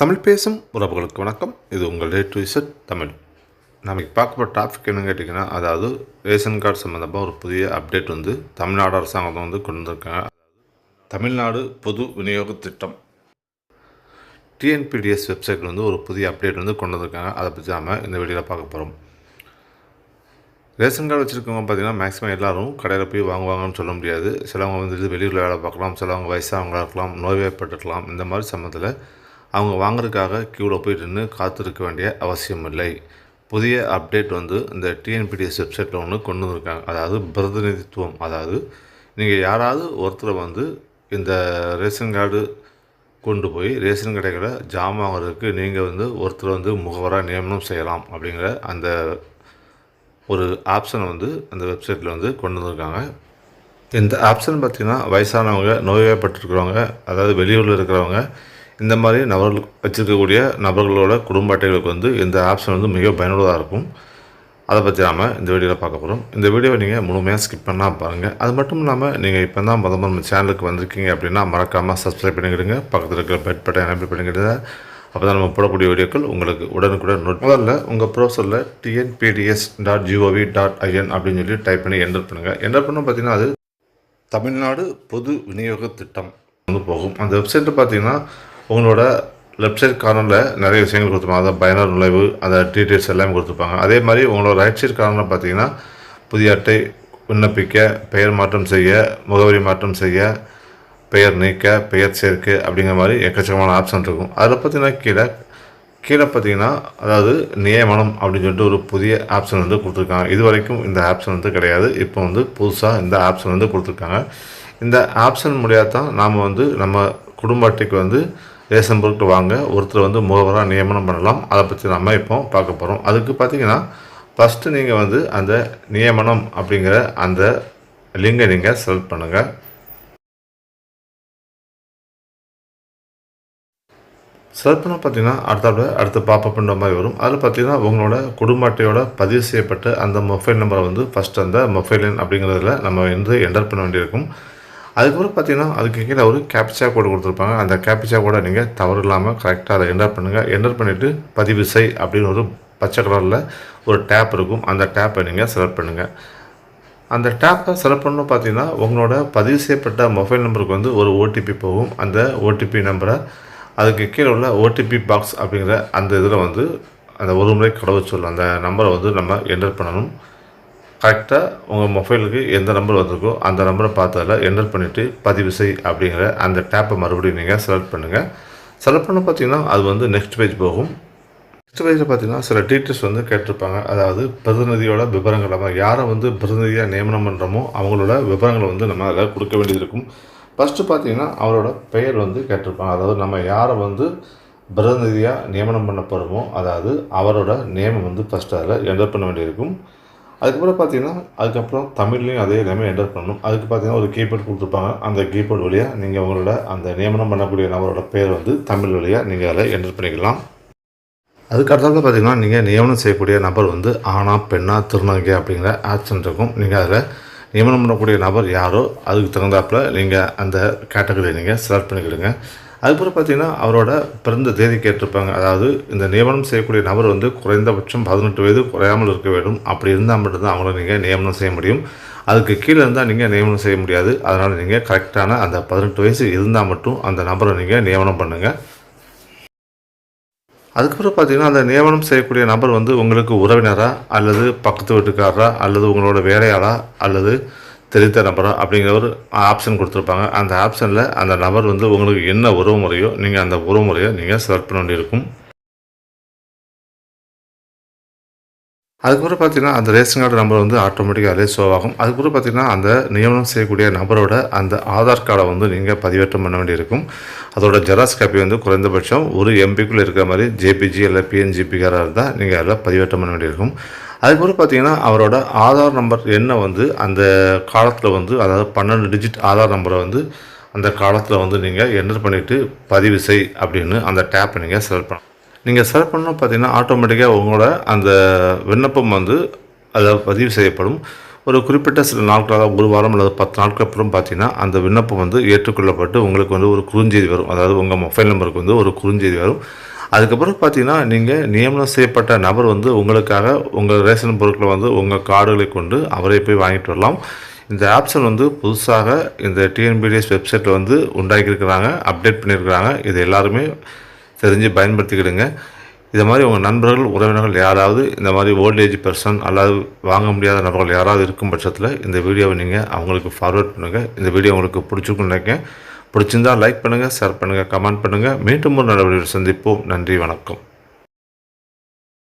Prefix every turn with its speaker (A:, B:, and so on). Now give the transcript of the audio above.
A: தமிழ் பேசும் உறவுகளுக்கு வணக்கம். இது உங்கள் டே டு இசட் தமிழ். நம்ம பார்க்க போகிற டாபிக் என்னன்னு கேட்டிங்கன்னா அதாவது ரேஷன் கார்டு சம்மந்தமாக ஒரு புதிய அப்டேட் வந்து தமிழ்நாடு அரசாங்கம் வந்து கொண்டு வந்திருக்காங்க. தமிழ்நாடு பொது விநியோக திட்டம். டிஎன்பிடிஎஸ் வெப்சைட்டில் வந்து ஒரு புதிய அப்டேட் வந்து கொண்டு வந்திருக்காங்க. அதை பற்றி நாம இந்த வீடியோவில் பார்க்க போகிறோம் ரேஷன் கார்டு வச்சுருக்கவங்க பார்த்தீங்கன்னா மேக்ஸிமம் எல்லோரும் கடையில் போய் வாங்குவாங்கன்னு சொல்ல முடியாது. சிலவங்க வந்து வெளியூரில் வேலை பார்க்கலாம் சிலவங்க வயசானவங்களா இருக்கலாம் நோய்வாய்ப்பட்டிருக்கலாம் இந்த மாதிரி சம்மந்தத்தில் அவங்க வாங்குறதுக்காக க்யூவில் போயிட்டு நின்று காத்திருக்க வேண்டிய அவசியம் இல்லை புதிய அப்டேட் வந்து இந்த டிஎன்பிடிஎஸ் வெப்சைட்டில் ஒன்று கொண்டு வந்திருக்காங்க. அதாவது பிரதிநிதித்துவம். அதாவது நீங்கள் யாராவது ஒருத்தரை வந்து இந்த ரேஷன் கார்டு கொண்டு போய் ரேஷன் கடைகளை ஜாமான் வாங்குறதுக்கு நீங்கள் வந்து ஒருத்தர் வந்து முகவராக நியமனம் செய்யலாம் அப்படிங்கிற அந்த ஒரு ஆப்ஷனை வந்து அந்த வெப்சைட்டில் வந்து கொண்டு வந்திருக்காங்க. இந்த ஆப்ஷன் பார்த்திங்கன்னா வயசானவங்க நோய்வாய்ப்பட்டிருக்கிறவங்க அதாவது வெளியூரில் இருக்கிறவங்க இந்த மாதிரி நபர்கள் வச்சுருக்கக்கூடிய நபர்களோட குடும்ப அட்டைகளுக்கு வந்து இந்த ஆப்ஷன் வந்து மிக பயனுள்ளதாக இருக்கும். அதை பற்றி நாம் இந்த வீடியோவில் பார்க்க போகிறோம் இந்த வீடியோவை நீங்கள் முழுமையாக ஸ்கிப் பண்ணால் பாருங்கள் அது மட்டும் இல்லாமல் நீங்கள் இப்போ தான் முத நம்ம சேனலுக்கு வந்திருக்கீங்க அப்படின்னா மறக்காமல் சப்ஸ்கிரைப் பண்ணிக்கிடுங்க. பக்கத்தில் இருக்கிற பெட் பட்டை எனபிள் பண்ணிக்கிடுங்க. அப்போ தான் நம்ம போடக்கூடிய வீடியோக்கள் உங்களுக்கு உடனுக்குடன் நோட் முதல்ல உங்கள் ப்ரோசரில் TNPDS dot GOV dot IN அப்படின்னு சொல்லி டைப் பண்ணி என்டர் பண்ணுங்கள் என்டர் பண்ண பார்த்தீங்கன்னா அது தமிழ்நாடு பொது விநியோக திட்டம் வந்து போகும். அந்த வெப்சைட்டில் பார்த்தீங்கன்னா உங்களோட லெஃப்ட் சைட் கார்னரில் நிறைய விஷயங்கள் கொடுத்துருப்பாங்க. அதாவது பயனர் நுழைவு அந்த டீட்டெயில்ஸ் எல்லாமே கொடுத்துருப்பாங்க. அதே மாதிரி உங்களோட ரைட் சைட் கார்னரில் பார்த்தீங்கன்னா புதிய அட்டை விண்ணப்பிக்க பெயர் மாற்றம் செய்ய முகவரி மாற்றம் செய்ய பெயர் நீக்க பெயர் சேர்க்க அப்படிங்கிற மாதிரி எக்கச்சக்கமான ஆப்ஷன் இருக்கும். அதில் பார்த்தீங்கன்னா கீழே கீழே பார்த்தீங்கன்னா அதாவது நியமனம் அப்படின்னு சொல்லிட்டு ஒரு புதிய ஆப்ஷன் வந்து கொடுத்துருக்காங்க. இது வரைக்கும் இந்த ஆப்ஷன் வந்து கிடையாது. இப்போ வந்து புதுசாக இந்த ஆப்ஷன் வந்து கொடுத்துருக்காங்க. இந்த ஆப்ஷன் முடியாது தான் நாம் வந்து நம்ம குடும்ப அட்டைக்கு வந்து ரேஷன் பொருட்கள் வாங்க ஒருத்தர் வந்து முகவராக நியமனம் பண்ணலாம். அதை பற்றி நம்ம இப்போ பார்க்க போகிறோம் அதுக்கு பார்த்தீங்கன்னா ஃபஸ்ட்டு நீங்கள் வந்து அந்த நியமனம் அப்படிங்கிற அந்த லிங்கை நீங்கள் செலக்ட் பண்ணுங்கள் செலக்ட் பண்ண பார்த்தீங்கன்னா அடுத்தாப்புல அடுத்து பாப்பப் பண்ணுற மாதிரி வரும். அதில் பார்த்தீங்கன்னா உங்களோட குடும்ப அட்டையோட பதிவு செய்யப்பட்ட அந்த மொபைல் நம்பரை வந்து ஃபஸ்ட் அந்த மொபைல் எண் அப்படிங்கிறதுல நம்ம வந்து என்டர் பண்ண வேண்டியிருக்கும். அதுக்கப்புறம் பார்த்தீங்கன்னா அதுக்கு கீழே ஒரு கேப்சா கோடு கொடுத்துருப்பாங்க. அந்த கேப்சா கோடை நீங்கள் தவறு இல்லாமல் கரெக்டாக அதை என்டர் பண்ணுங்கள் என்டர் பண்ணிவிட்டு பதிவு செய் அப்படின்னு ஒரு பச்சை கலரில் ஒரு டேப் இருக்கும். அந்த டேப்பை நீங்கள் செலக்ட் பண்ணுங்கள் அந்த டேப்பை செலக்ட் பண்ணணும் பார்த்தீங்கன்னா உங்களோட பதிவு செய்யப்பட்ட மொபைல் நம்பருக்கு வந்து ஒரு ஓடிபி போகும். அந்த ஓடிபி நம்பரை அதுக்கு கீழே உள்ள ஓடிபி பாக்ஸ் அப்படிங்கிற அந்த இதில் வந்து அந்த ஒரு முறை கடவுச்சொல் அந்த நம்பரை வந்து நம்ம என்டர் பண்ணணும். கரெக்டாக உங்கள் மொபைலுக்கு எந்த நம்பர் வந்திருக்கோ அந்த நம்பரை பார்த்து அதில் என்டர் பண்ணிவிட்டு பதிவு செய் அப்படிங்கிற அந்த டேப்பை மறுபடியும் நீங்கள் செலக்ட் பண்ணுங்கள் செலக்ட் பண்ண பார்த்தீங்கன்னா அது வந்து நெக்ஸ்ட் பேஜ் போகும். நெக்ஸ்ட் பேஜில் பார்த்தீங்கன்னா சில டீட்டெயில்ஸ் வந்து கேட்டிருப்பாங்க. அதாவது பிரதிநிதியோட விவரங்கள் நம்ம யாரை வந்து பிரதிநிதியாக நியமனம் பண்ணுறோமோ அவங்களோட விவரங்களை வந்து நம்ம அதில் கொடுக்க வேண்டியது இருக்கும். ஃபஸ்ட்டு பார்த்தீங்கன்னா அவரோட பெயர் வந்து கேட்டிருப்பாங்க. அதாவது நம்ம யாரை வந்து பிரதிநிதியாக நியமனம் பண்ண போகிறோமோ அதாவது அவரோட நேமம் வந்து ஃபஸ்ட்டு அதில் என்டர் பண்ண வேண்டியிருக்கும் அதுக்கப்புறம் பார்த்தீங்கன்னா அதுக்கப்புறம் தமிழ்லையும் அதே எல்லாமே என்டர் பண்ணணும். அதுக்கு பார்த்தீங்கன்னா ஒரு கீபோர்ட் கொடுத்துருப்பாங்க. அந்த கீபோர்ட் வழியாக நீங்கள் உங்களோட அந்த நியமனம் பண்ணக்கூடிய நபரோட பேர் வந்து தமிழ் வழியாக நீங்கள் அதில் என்டர் பண்ணிக்கலாம். அதுக்கு அடுத்தது பார்த்தீங்கன்னா நீங்கள் நியமனம் செய்யக்கூடிய நபர் வந்து ஆணா பெண்ணா திருநங்கை அப்படிங்கிற ஆப்ஷன் இருக்கும். நீங்கள் அதில் நியமனம் பண்ணக்கூடிய நபர் யாரோ அதுக்கு தகுந்தாப்பில் நீங்கள் அந்த கேட்டகரியை நீங்கள் செலக்ட் பண்ணிக்கிடுங்க. அதுக்கப்புறம் பார்த்தீங்கன்னா அவரோட பிறந்த தேதி கேட்டிருப்பாங்க. அதாவது இந்த நியமனம் செய்யக்கூடிய நபர் வந்து குறைந்தபட்சம் பதினெட்டு வயது குறையாமல் இருக்க வேண்டும். அப்படி இருந்தால் மட்டும்தான் அவங்கள நீங்கள் நியமனம் செய்ய முடியும். அதுக்கு கீழே இருந்தால் நீங்கள் நியமனம் செய்ய முடியாது. அதனால் நீங்கள் கரெக்டான அந்த பதினெட்டு வயசு இருந்தால் மட்டும் அந்த நபரை நீங்கள் நியமனம் பண்ணுங்கள் அதுக்கப்புறம் பார்த்தீங்கன்னா அந்த நியமனம் செய்யக்கூடிய நபர் வந்து உங்களுக்கு உறவினரா அல்லது பக்கத்து வீட்டுக்காரரா அல்லது உங்களோட வேலையாளா அல்லது தெரிந்த நபரா அப்படிங்கிற ஒரு ஆப்ஷன் கொடுத்துருப்பாங்க. அந்த ஆப்ஷனில் அந்த நபர் வந்து உங்களுக்கு என்ன உறவு முறையோ நீங்கள் அந்த உறவு முறையை நீங்கள் செலக்ட் பண்ண வேண்டியிருக்கும். அதுக்கப்புறம் பார்த்தீங்கன்னா அந்த ரேஷன் கார்டு நம்பர் வந்து ஆட்டோமேட்டிக்காக அதிலே ஷோ ஆகும். அதுக்கப்புறம் பார்த்தீங்கன்னா அந்த நியமனம் செய்யக்கூடிய நபரோட அந்த ஆதார் கார்டை வந்து நீங்கள் பதிவேற்றம் பண்ண வேண்டியிருக்கும். அதோட ஜெராக்ஸ் காப்பி வந்து குறைந்தபட்சம் ஒரு எம்பிக்குள்ளே இருக்கிற மாதிரி ஜேபிஜி இல்லை பிஎன்ஜிபிக்காராக இருந்தால் நீங்கள் அதில் பதிவேற்றம் பண்ண வேண்டியிருக்கும். அதுக்கப்புறம் பார்த்தீங்கன்னா அவரோட ஆதார் நம்பர் என்ன வந்து அந்த காலத்தில் வந்து அதாவது பன்னெண்டு டிஜிட் ஆதார் நம்பரை வந்து அந்த காலத்தில் வந்து நீங்கள் என்டர் பண்ணிவிட்டு பதிவு செய் அப்படின்னு அந்த டேப்பை நீங்கள் செலக்ட் பண்ணணும். நீங்கள் செலக்ட் பண்ணணும் பார்த்தீங்கன்னா ஆட்டோமேட்டிக்காக உங்களோட அந்த விண்ணப்பம் வந்து அதாவது பதிவு செய்யப்படும். ஒரு குறிப்பிட்ட சில நாட்களாக ஒரு வாரம் அல்லது பத்து நாட்கள் அப்புறம் பார்த்தீங்கன்னா அந்த விண்ணப்பம் வந்து ஏற்றுக்கொள்ளப்பட்டு உங்களுக்கு வந்து ஒரு குறுஞ்செய்தி வரும். அதாவது உங்கள் மொபைல் நம்பருக்கு வந்து ஒரு குறுஞ்செய்தி வரும். அதுக்கப்புறம் பார்த்தீங்கன்னா நீங்கள் நியமனம் செய்யப்பட்ட நபர் வந்து உங்களுக்காக உங்கள் ரேஷன் பொருட்களை வந்து உங்கள் கார்டுகளை கொண்டு அவரே போய் வாங்கிட்டு வரலாம். இந்த ஆப்ஷன் வந்து புதுசாக இந்த டிஎன்பிடிஎஸ் வெப்சைட்டில் வந்து உண்டாக்கியிருக்கிறாங்க அப்டேட் பண்ணியிருக்கிறாங்க. இது எல்லாருமே தெரிஞ்சு பயன்படுத்திக்கிடுங்க. இதை மாதிரி உங்கள் நண்பர்கள் உறவினர்கள் யாராவது இந்த மாதிரி ஓல்டேஜ் பர்சன் அல்லது வாங்க முடியாத நபர்கள் யாராவது இருக்கும் பட்சத்தில் இந்த வீடியோவை நீங்கள் அவங்களுக்கு ஃபார்வர்ட் பண்ணுங்கள் இந்த வீடியோ உங்களுக்கு பிடிச்சிருக்குன்னு நினைக்கிறேன். பிடிச்சிருந்தால் லைக் பண்ணுங்கள் ஷேர் பண்ணுங்கள் கமெண்ட் பண்ணுங்கள் மீண்டும் ஒரு நடவடிக்கை சந்திப்போம். நன்றி வணக்கம்.